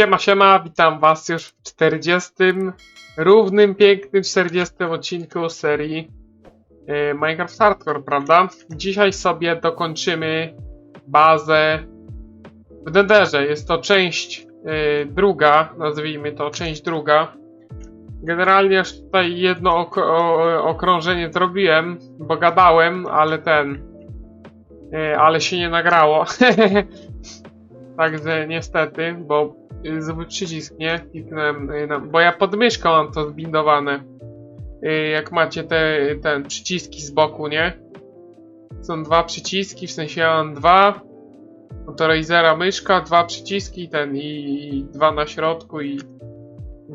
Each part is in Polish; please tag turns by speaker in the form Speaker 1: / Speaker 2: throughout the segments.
Speaker 1: Siema, siema, witam was już w 40. równym, pięknym 40 odcinku serii e, Minecraft Hardcore, prawda? Dzisiaj sobie dokończymy bazę w Netherze. Jest to część e, druga, nazwijmy to część druga. Generalnie już tutaj jedno ok okrążenie zrobiłem, bo gadałem, ale ten... e, ale się nie nagrało. Także niestety, bo zły przycisk, nie? Kliknąłem, y, na, bo ja pod myszką mam to zbindowane. Y, Jak macie te ten przyciski z boku, nie? Są dwa przyciski, w sensie ja mam dwa. Motorizera myszka, dwa przyciski, ten i, i dwa na środku i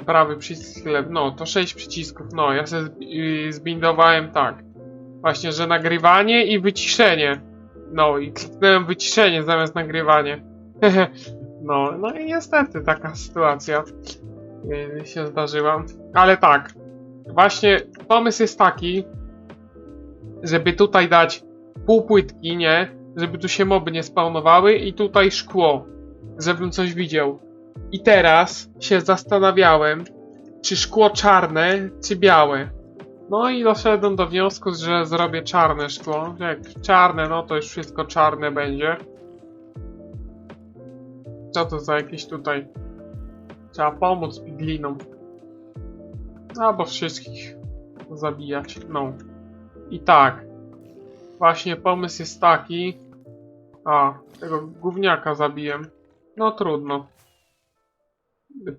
Speaker 1: prawy przycisk lewy. No, to sześć przycisków. No, ja sobie zb- y, zbindowałem tak. Właśnie, że nagrywanie i wyciszenie. No i kliknąłem wyciszenie zamiast nagrywanie. No, no i niestety taka sytuacja się zdarzyła. Ale tak, właśnie pomysł jest taki, żeby tutaj dać pół płytki, nie? Żeby tu się moby nie spawnowały i tutaj szkło, żebym coś widział. I teraz się zastanawiałem, czy szkło czarne, czy białe. No i doszedłem do wniosku, że zrobię czarne szkło. Jak czarne, no to już wszystko czarne będzie. Co to za jakieś tutaj? Trzeba pomóc piglinom. Albo wszystkich zabijać. No. I tak. Właśnie pomysł jest taki. A, tego gówniaka zabiłem. No trudno.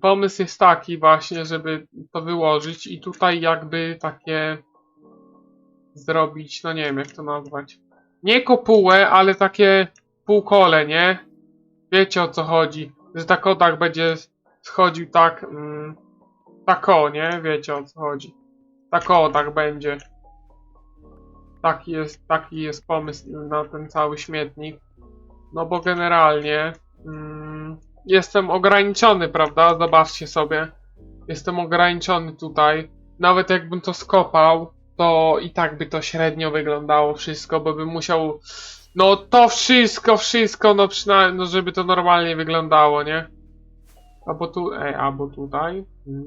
Speaker 1: Pomysł jest taki właśnie, żeby to wyłożyć i tutaj jakby takie zrobić, no nie wiem jak to nazwać. Nie kopułę, ale takie półkole, nie? Wiecie o co chodzi, że tak o tak będzie schodził tak, mm, tak o, nie? Wiecie o co chodzi. Tak o, tak będzie. Taki jest, taki jest pomysł na ten cały śmietnik. No bo generalnie mm, jestem ograniczony, prawda? Zobaczcie sobie. Jestem ograniczony tutaj. Nawet jakbym to skopał, to i tak by to średnio wyglądało wszystko, bo bym musiał no to wszystko, wszystko, no przynajmniej, no żeby to normalnie wyglądało, nie? Albo tu, ej, albo tutaj. Mm.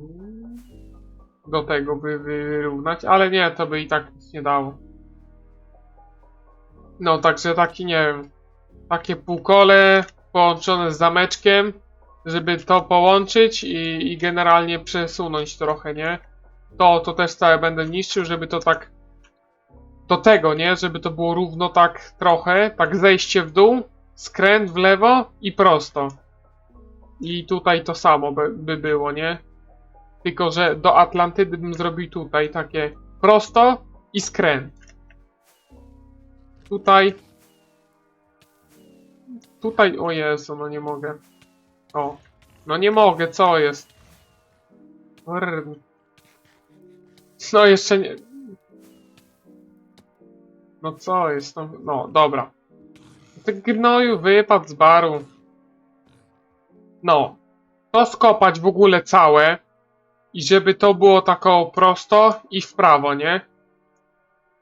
Speaker 1: Do tego by wyrównać, ale nie, to by i tak nic nie dało. No, także taki, nie wiem, takie półkole połączone z zameczkiem, żeby to połączyć i, i generalnie przesunąć trochę, nie? To, to też całe będę niszczył, żeby to tak do tego, nie? Żeby to było równo tak trochę, tak zejście w dół, skręt w lewo i prosto. I tutaj to samo by, by było, nie? Tylko, że do Atlantydy bym zrobił tutaj takie prosto i skręt. Tutaj. Tutaj, o Jezu, no nie mogę. O, no nie mogę, co jest? No jeszcze nie, no co jest? No, no dobra. Ty gnoju wypadł z baru. No. To skopać w ogóle całe. I żeby to było tako prosto i w prawo, nie?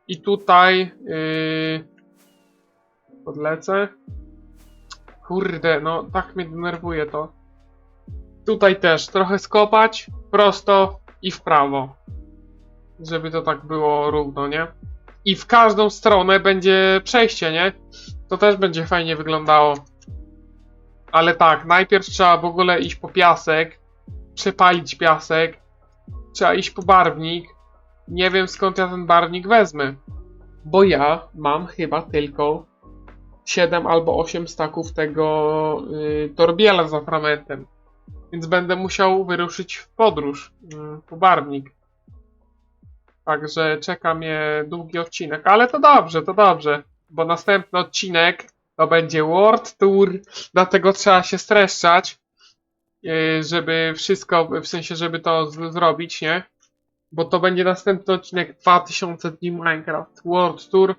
Speaker 1: I tutaj... Yy... Podlecę. Kurde, no tak mnie denerwuje to. Tutaj też trochę skopać, prosto i w prawo. Żeby to tak było równo, nie? I w każdą stronę będzie przejście, nie? To też będzie fajnie wyglądało. Ale tak, najpierw trzeba w ogóle iść po piasek, przepalić piasek, trzeba iść po barwnik. Nie wiem skąd ja ten barwnik wezmę, bo ja mam chyba tylko 7 albo 8 staków tego yy, torbiela z atramentem. Więc będę musiał wyruszyć w podróż yy, po barwnik. Także czeka mnie długi odcinek, ale to dobrze, to dobrze, bo następny odcinek to będzie World Tour, dlatego trzeba się streszczać, yy, żeby wszystko, w sensie, żeby to zrobić, nie? Bo to będzie następny odcinek 2000 dni Minecraft World Tour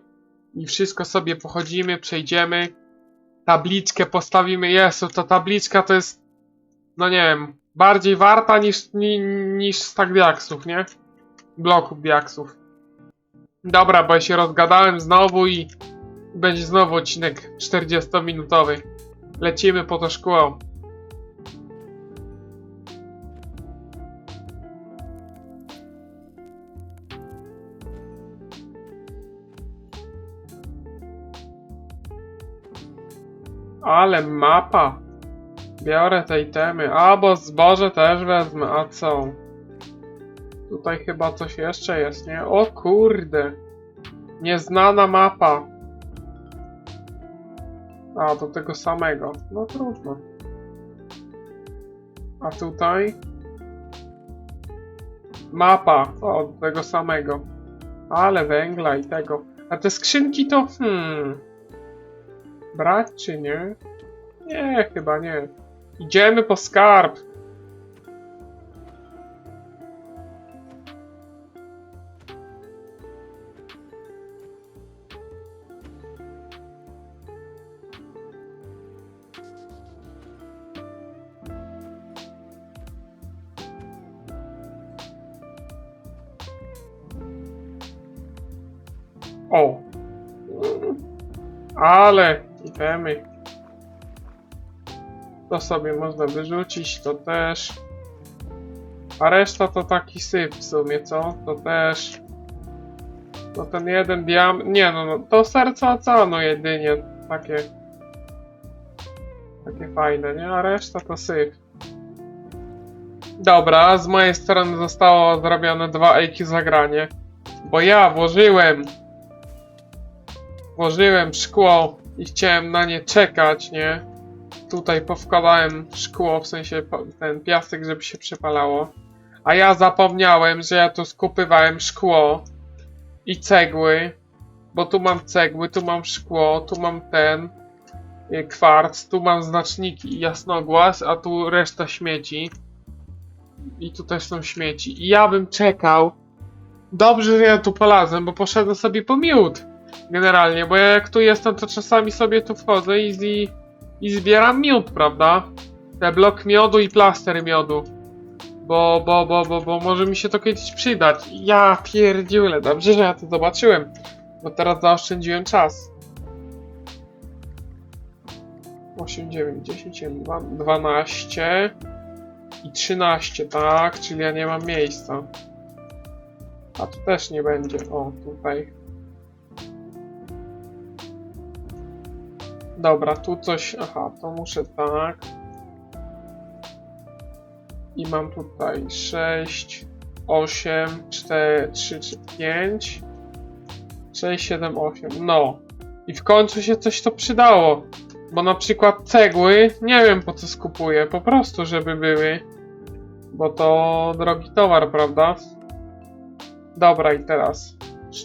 Speaker 1: i wszystko sobie pochodzimy, przejdziemy, tabliczkę postawimy, Jezu, ta tabliczka to jest, no nie wiem, bardziej warta niż, ni, niż stack diaksów, nie? bloku biaksów. Dobra, bo ja się rozgadałem znowu i będzie znowu odcinek 40-minutowy. Lecimy po to szkło. Ale mapa. Biorę te itemy. Albo zboże też wezmę, a co? Tutaj chyba coś jeszcze jest, nie? O kurde. Nieznana mapa. A, do tego samego. No trudno. A tutaj? Mapa. O, do tego samego. Ale węgla i tego. A te skrzynki to... Hmm... Brać czy nie? Nie, chyba nie. Idziemy po skarb. Ale itemy. To sobie można wyrzucić, to też. A reszta to taki syf w sumie, co? To też. No ten jeden diam... Nie no, no to serce oceanu jedynie. Takie... Takie fajne, nie? A reszta to syf. Dobra, z mojej strony zostało zrobione dwa ejki zagranie. Bo ja włożyłem włożyłem szkło i chciałem na nie czekać, nie? Tutaj powkładałem szkło, w sensie ten piasek, żeby się przepalało. A ja zapomniałem, że ja tu skupywałem szkło i cegły, bo tu mam cegły, tu mam szkło, tu mam ten y, kwarc, tu mam znaczniki i jasnogłaz, a tu reszta śmieci. I tu też są śmieci. I ja bym czekał. Dobrze, że ja tu polazłem, bo poszedłem sobie po miód. Generalnie, bo ja jak tu jestem, to czasami sobie tu wchodzę i, i, i zbieram miód, prawda? Te blok miodu i plaster miodu. Bo, bo, bo, bo, bo może mi się to kiedyś przydać. Ja pierdziule, dobrze, że ja to zobaczyłem. Bo teraz zaoszczędziłem czas. 8, 9, 10, 11, 12 i 13, tak? Czyli ja nie mam miejsca. A tu też nie będzie. O, tutaj. Dobra, tu coś. Aha, to muszę tak. I mam tutaj 6, 8, 4, 3, 3 5, 6, 7, 8. No. I w końcu się coś to przydało. Bo na przykład cegły, nie wiem po co skupuję, po prostu żeby były. Bo to drogi towar, prawda? Dobra, i teraz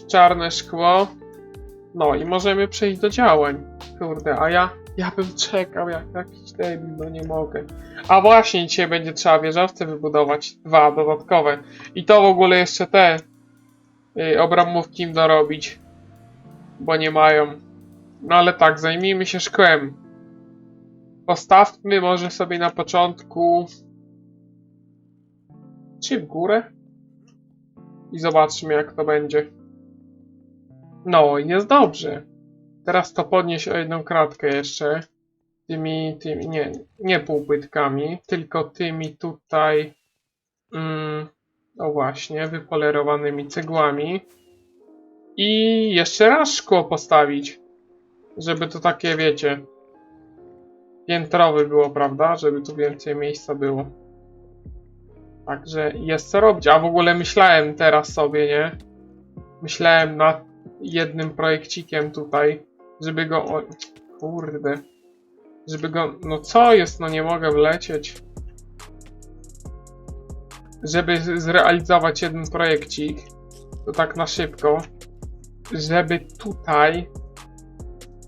Speaker 1: czarne szkło. No i możemy przejść do działań. Kurde, a ja, ja bym czekał jak jakiś debil, no nie mogę. A właśnie, dzisiaj będzie trzeba wieżowce wybudować, dwa dodatkowe. I to w ogóle jeszcze te y, obramówki im dorobić, bo nie mają. No ale tak, zajmijmy się szkłem. Postawmy może sobie na początku... Czy w górę? I zobaczmy jak to będzie. No i jest dobrze. Teraz to podnieś o jedną kratkę jeszcze. Tymi, tymi, nie, nie półpłytkami, tylko tymi tutaj, mm, o właśnie, wypolerowanymi cegłami. I jeszcze raz szkło postawić, żeby to takie, wiecie, piętrowe było, prawda? Żeby tu więcej miejsca było. Także jest co robić. A w ogóle myślałem teraz sobie, nie? Myślałem nad jednym projekcikiem tutaj, żeby go. O, kurde. Żeby go. No co jest? No nie mogę wlecieć. Żeby zrealizować jeden projekcik, to tak na szybko, żeby tutaj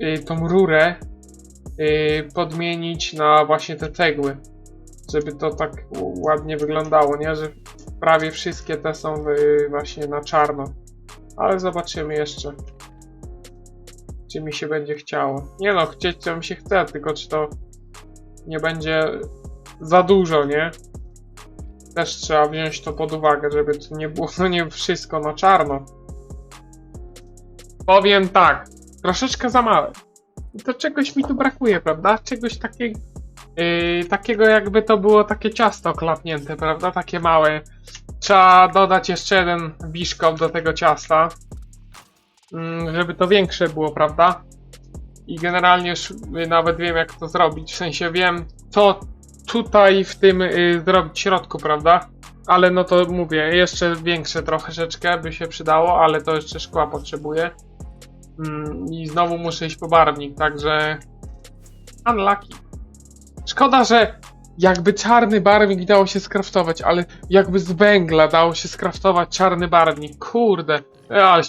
Speaker 1: y, tą rurę y, podmienić na właśnie te cegły. Żeby to tak ładnie wyglądało, nie? Że prawie wszystkie te są y, właśnie na czarno. Ale zobaczymy jeszcze. Czy mi się będzie chciało. Nie no, chcieć to mi się chce, tylko czy to nie będzie za dużo, nie? Też trzeba wziąć to pod uwagę, żeby to nie było no nie wszystko na czarno. Powiem tak, troszeczkę za małe. To czegoś mi tu brakuje, prawda? Czegoś takiego, yy, takiego jakby to było takie ciasto klapnięte, prawda? Takie małe. Trzeba dodać jeszcze jeden biszkop do tego ciasta. Mm, żeby to większe było, prawda? I generalnie już y, nawet wiem jak to zrobić, w sensie wiem co tutaj w tym y, zrobić środku, prawda? Ale no to mówię, jeszcze większe troszeczkę by się przydało, ale to jeszcze szkła potrzebuję. Mm, I znowu muszę iść po barwnik, także... Unlucky. Szkoda, że jakby czarny barwnik dało się skraftować, ale jakby z węgla dało się skraftować czarny barwnik. Kurde. Ale,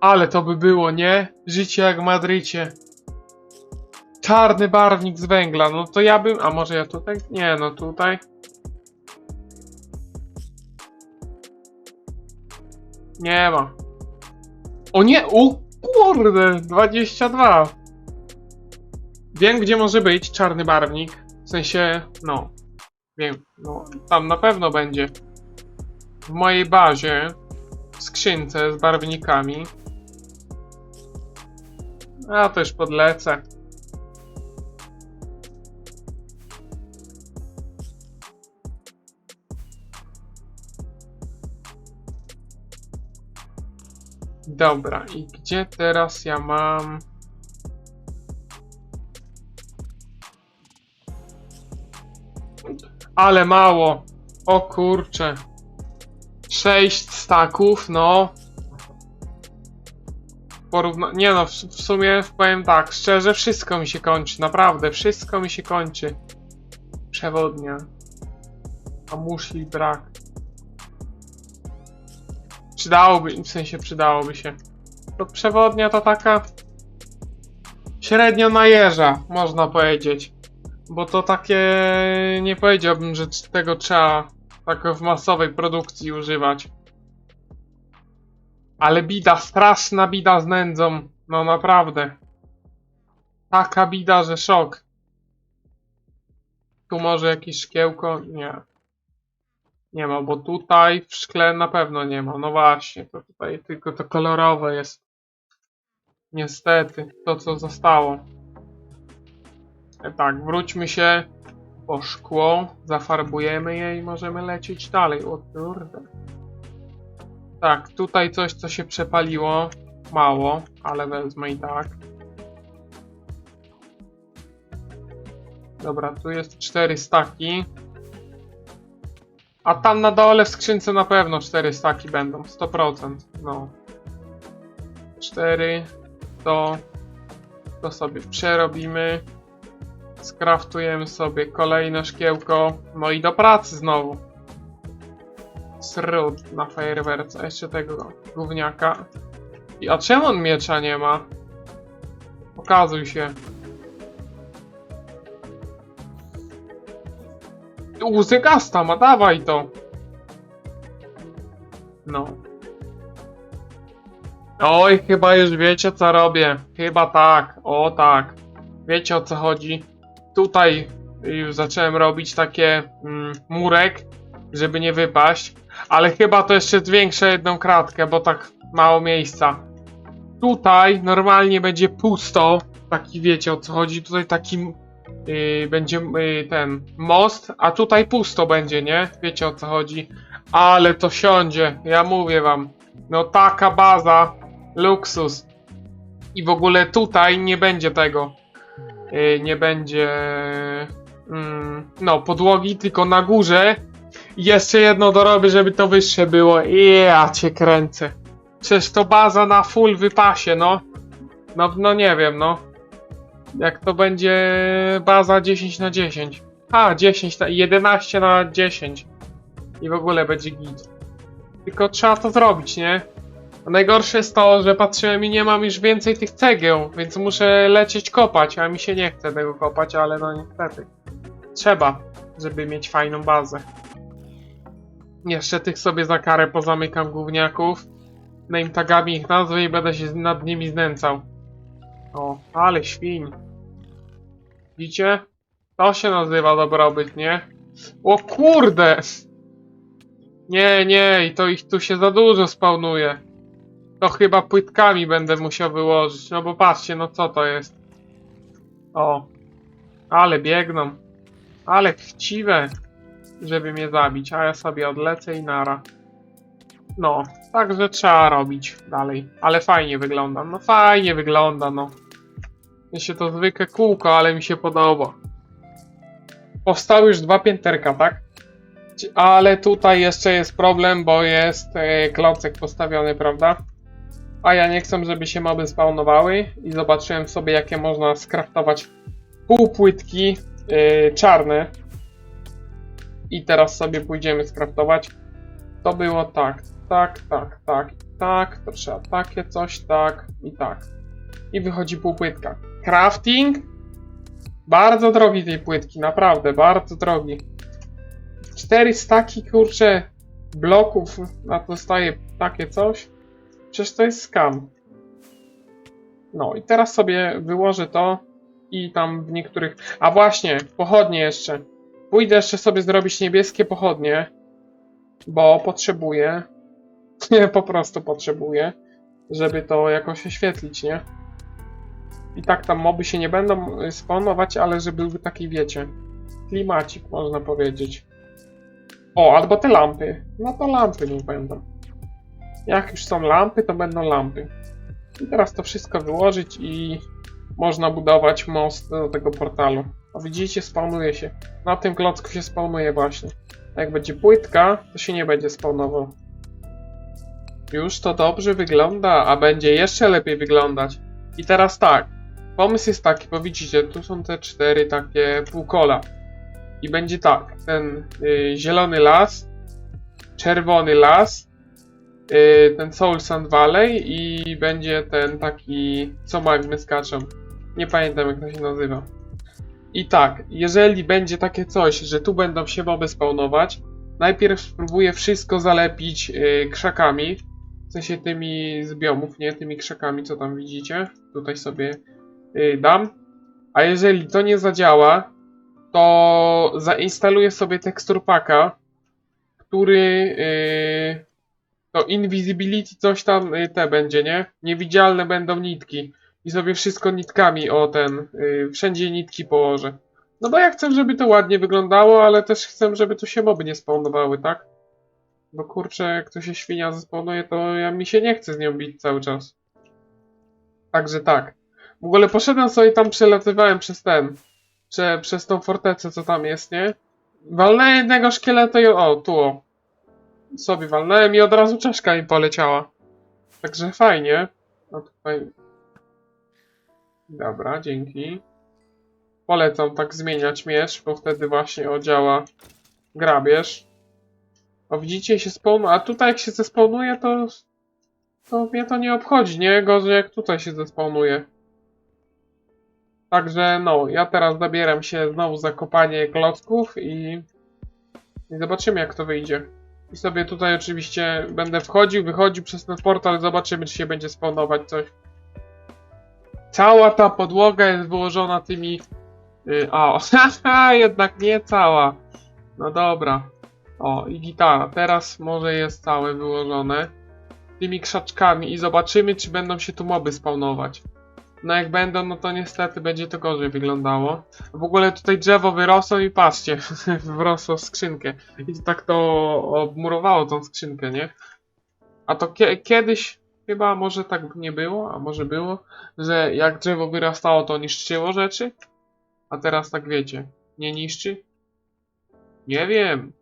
Speaker 1: ale to by było, nie? Życie jak w Madrycie. Czarny barwnik z węgla. No to ja bym... A może ja tutaj? Nie, no tutaj. Nie ma. O nie! O kurde! 22! Wiem, gdzie może być czarny barwnik. W sensie, no. Wiem, no. Tam na pewno będzie. W mojej bazie, skrzynce z barwnikami. A też podlecę. Dobra, i gdzie teraz ja mam... Ale mało. O kurcze. Sześć staków, no. Porówna... Nie no, w, w sumie powiem tak, szczerze, wszystko mi się kończy, naprawdę, wszystko mi się kończy. Przewodnia. A muszli brak. Przydałoby, w sensie przydałoby się. To przewodnia to taka... Średnio najeża, można powiedzieć. Bo to takie nie powiedziałbym, że tego trzeba tak w masowej produkcji używać. Ale bida, straszna bida z nędzą. No naprawdę. Taka bida, że szok. Tu może jakieś szkiełko? Nie. Nie ma, bo tutaj w szkle na pewno nie ma. No właśnie, to tutaj tylko to kolorowe jest. Niestety, to co zostało. E, Tak, wróćmy się po szkło, zafarbujemy je i możemy lecieć dalej. O kurde. Tak, tutaj coś, co się przepaliło. Mało, ale wezmę i tak. Dobra, tu jest cztery staki. A tam na dole w skrzynce na pewno cztery staki będą. 100%. No. 4. To. To sobie przerobimy. Skraftujemy sobie kolejne szkiełko. No i do pracy znowu. Srud na fajerwerce. Jeszcze tego gówniaka. I a czemu on miecza nie ma? Pokazuj się. Łzy gasta ma, dawaj to. No. Oj, chyba już wiecie co robię. Chyba tak, o tak. Wiecie o co chodzi. Tutaj już zacząłem robić takie mm, murek, żeby nie wypaść. Ale chyba to jeszcze zwiększę jedną kratkę, bo tak mało miejsca. Tutaj normalnie będzie pusto. Taki wiecie o co chodzi. Tutaj taki yy, będzie yy, ten most, a tutaj pusto będzie, nie? Wiecie o co chodzi. Ale to siądzie, ja mówię wam. No taka baza, luksus. I w ogóle tutaj nie będzie tego. Yy, nie będzie. Mm, no, podłogi, tylko na górze. Jeszcze jedno dorobię, żeby to wyższe było. Ja cię kręcę. Przecież to baza na full wypasie, no. No, no nie wiem, no. Jak to będzie baza 10 na 10. A, 10 na 11 na 10. I w ogóle będzie git. Tylko trzeba to zrobić, nie? A najgorsze jest to, że patrzyłem i nie mam już więcej tych cegieł, więc muszę lecieć kopać, a mi się nie chce tego kopać, ale no niestety. Trzeba, żeby mieć fajną bazę. Jeszcze tych sobie za karę pozamykam gówniaków. Name tagami ich nazwę i będę się nad nimi znęcał. O, ale świń. Widzicie? To się nazywa dobrobyt, nie? O kurde! Nie, nie, i to ich tu się za dużo spawnuje. To chyba płytkami będę musiał wyłożyć, no bo patrzcie, no co to jest? O, ale biegną. Ale chciwe, żeby mnie zabić, a ja sobie odlecę i nara. No, także trzeba robić dalej. Ale fajnie wygląda. No fajnie wygląda, no. Się to zwykłe kółko, ale mi się podoba. Powstały już dwa pięterka, tak? Ale tutaj jeszcze jest problem, bo jest e, klocek postawiony, prawda? A ja nie chcę, żeby się moby spawnowały i zobaczyłem sobie, jakie można skraftować półpłytki e, czarne. I teraz sobie pójdziemy skraftować. To było tak, tak, tak, tak, tak, to trzeba takie coś, tak i tak. I wychodzi półpłytka. Crafting? Bardzo drogi tej płytki, naprawdę, bardzo drogi. Cztery staki, kurcze, bloków, a to dostaje takie coś. Przecież to jest scam. No i teraz sobie wyłożę to i tam w niektórych... A właśnie, pochodnie jeszcze. Pójdę jeszcze sobie zrobić niebieskie pochodnie, bo potrzebuję. Nie, po prostu potrzebuję, żeby to jakoś oświetlić, nie? I tak tam moby się nie będą spawnować, ale żeby był taki, wiecie, klimacik, można powiedzieć. O, albo te lampy. No to lampy niech będą. Jak już są lampy, to będą lampy. I teraz to wszystko wyłożyć i można budować most do tego portalu. O, widzicie, spawnuje się. Na tym klocku się spawnuje właśnie. A jak będzie płytka, to się nie będzie spawnował. Już to dobrze wygląda, a będzie jeszcze lepiej wyglądać. I teraz tak. Pomysł jest taki, bo widzicie, tu są te cztery takie półkola. I będzie tak, ten y, zielony las, czerwony las, ten Soul Sand Valley i będzie ten taki, co magmy skaczą. Nie pamiętam jak to się nazywa. I tak, jeżeli będzie takie coś, że tu będą się moby spawnować, najpierw spróbuję wszystko zalepić y, krzakami, w sensie tymi z biomów, nie tymi krzakami, co tam widzicie. Tutaj sobie y, dam. A jeżeli to nie zadziała, to zainstaluję sobie tekstur packa, który y, to invisibility coś tam y, te będzie, nie? Niewidzialne będą nitki. I sobie wszystko nitkami o ten, y, wszędzie nitki położę. No bo ja chcę, żeby to ładnie wyglądało, ale też chcę, żeby tu się moby nie spawnowały, tak? Bo kurczę, jak to się świnia zespawnuje, to ja mi się nie chce z nią bić cały czas. Także tak. W ogóle poszedłem sobie tam, przelatywałem przez ten, prze, przez tą fortecę, co tam jest, nie? Walnąłem jednego szkieleta i o, tu o. Sobie walnąłem i od razu czaszka mi poleciała. Także fajnie. No tutaj... Dobra, dzięki. Polecam tak zmieniać miecz, bo wtedy właśnie odziała grabież. O, widzicie, się spawnuje, a tutaj jak się zespawnuje, to... To mnie to nie obchodzi, nie? Gorzej jak tutaj się zespawnuje. Także no, ja teraz zabieram się znowu za kopanie klocków i... I zobaczymy jak to wyjdzie. I sobie tutaj oczywiście będę wchodził, wychodził przez ten portal, zobaczymy czy się będzie spawnować coś. Cała ta podłoga jest wyłożona tymi... Yy, o, haha, jednak nie cała. No dobra. O, i gitara. Teraz może jest całe wyłożone. Tymi krzaczkami i zobaczymy, czy będą się tu moby spawnować. No jak będą, no to niestety będzie to gorzej wyglądało. W ogóle tutaj drzewo wyrosło i patrzcie, wrosło w skrzynkę. I tak to obmurowało tą skrzynkę, nie? A to kie kiedyś chyba może tak nie było, a może było, że jak drzewo wyrastało, to niszczyło rzeczy, a teraz tak wiecie, nie niszczy? Nie wiem.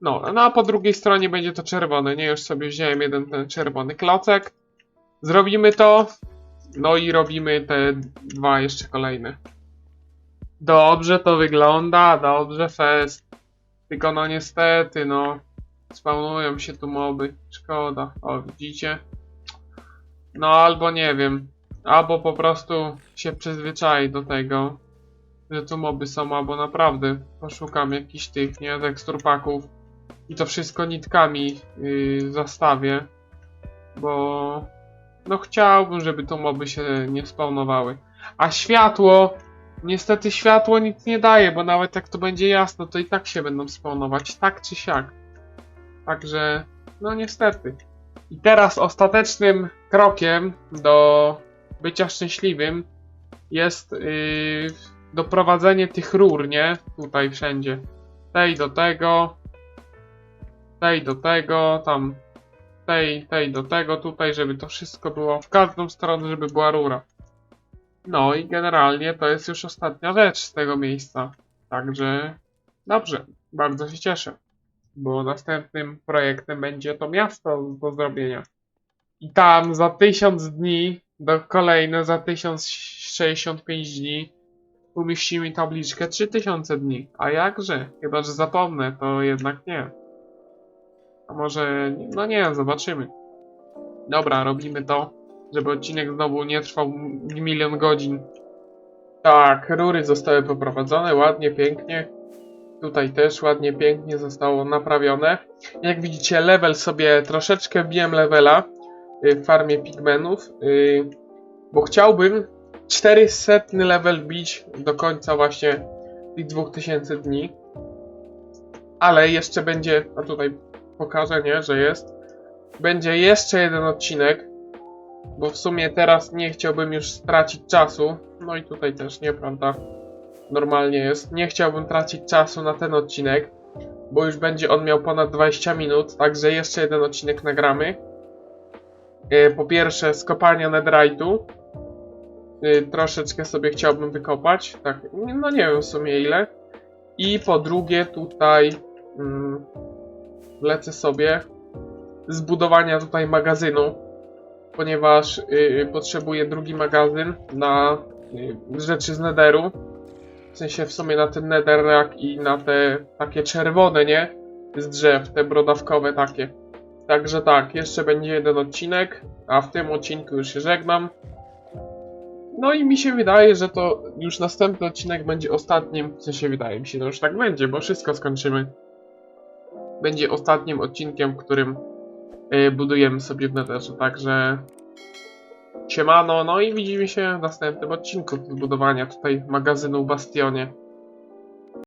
Speaker 1: No, no a po drugiej stronie będzie to czerwone, nie? Już sobie wziąłem jeden ten czerwony klocek. Zrobimy to. No i robimy te dwa jeszcze kolejne. Dobrze to wygląda, dobrze fest. Tylko no niestety, no. Spawnują się tu moby. Szkoda. O, widzicie? No albo nie wiem. Albo po prostu się przyzwyczai do tego, że tu moby są, albo naprawdę poszukam jakichś tych, nie, teksturpaków i to wszystko nitkami yy, zastawię, bo no chciałbym, żeby tu moby się nie spawnowały. A światło, niestety światło nic nie daje, bo nawet jak to będzie jasno, to i tak się będą spawnować, tak czy siak. Także, no niestety. I teraz ostatecznym krokiem do bycia szczęśliwym jest yy, doprowadzenie tych rur, nie? Tutaj wszędzie. Tej do tego, tej do tego, tam tej, tej do tego tutaj, żeby to wszystko było w każdą stronę, żeby była rura. No i generalnie to jest już ostatnia rzecz z tego miejsca. Także dobrze, bardzo się cieszę, bo następnym projektem będzie to miasto do zrobienia. I tam za 1000 dni, do kolejne za 1065 dni umieścimy tabliczkę 3000 dni. A jakże? Chyba, że zapomnę, to jednak nie. A może, no nie, zobaczymy. Dobra, robimy to, żeby odcinek znowu nie trwał milion godzin. Tak, rury zostały poprowadzone, ładnie, pięknie. Tutaj też ładnie, pięknie zostało naprawione. Jak widzicie, level sobie troszeczkę wbiłem levela y, w farmie pigmenów, y, bo chciałbym 400 level bić do końca właśnie tych 2000 dni. Ale jeszcze będzie, a tutaj pokażę, nie, że jest. Będzie jeszcze jeden odcinek, bo w sumie teraz nie chciałbym już stracić czasu. No i tutaj też nie, prawda? Normalnie jest. Nie chciałbym tracić czasu na ten odcinek, bo już będzie on miał ponad 20 minut, także jeszcze jeden odcinek nagramy. E, Po pierwsze z netherite'u. Y, troszeczkę sobie chciałbym wykopać. Tak, no nie wiem w sumie ile. I po drugie tutaj mm, lecę sobie z budowania tutaj magazynu, ponieważ y, potrzebuję drugi magazyn na y, rzeczy z netheru. W sensie w sumie na ten netherrack i na te takie czerwone, nie? Z drzew, te brodawkowe takie. Także tak, jeszcze będzie jeden odcinek, a w tym odcinku już się żegnam. No i mi się wydaje, że to już następny odcinek będzie ostatnim, w sensie wydaje mi się, że już tak będzie, bo wszystko skończymy. Będzie ostatnim odcinkiem, w którym y, budujemy sobie w Netherze, także siemano, no i widzimy się w następnym odcinku budowania tutaj magazynu w Bastionie.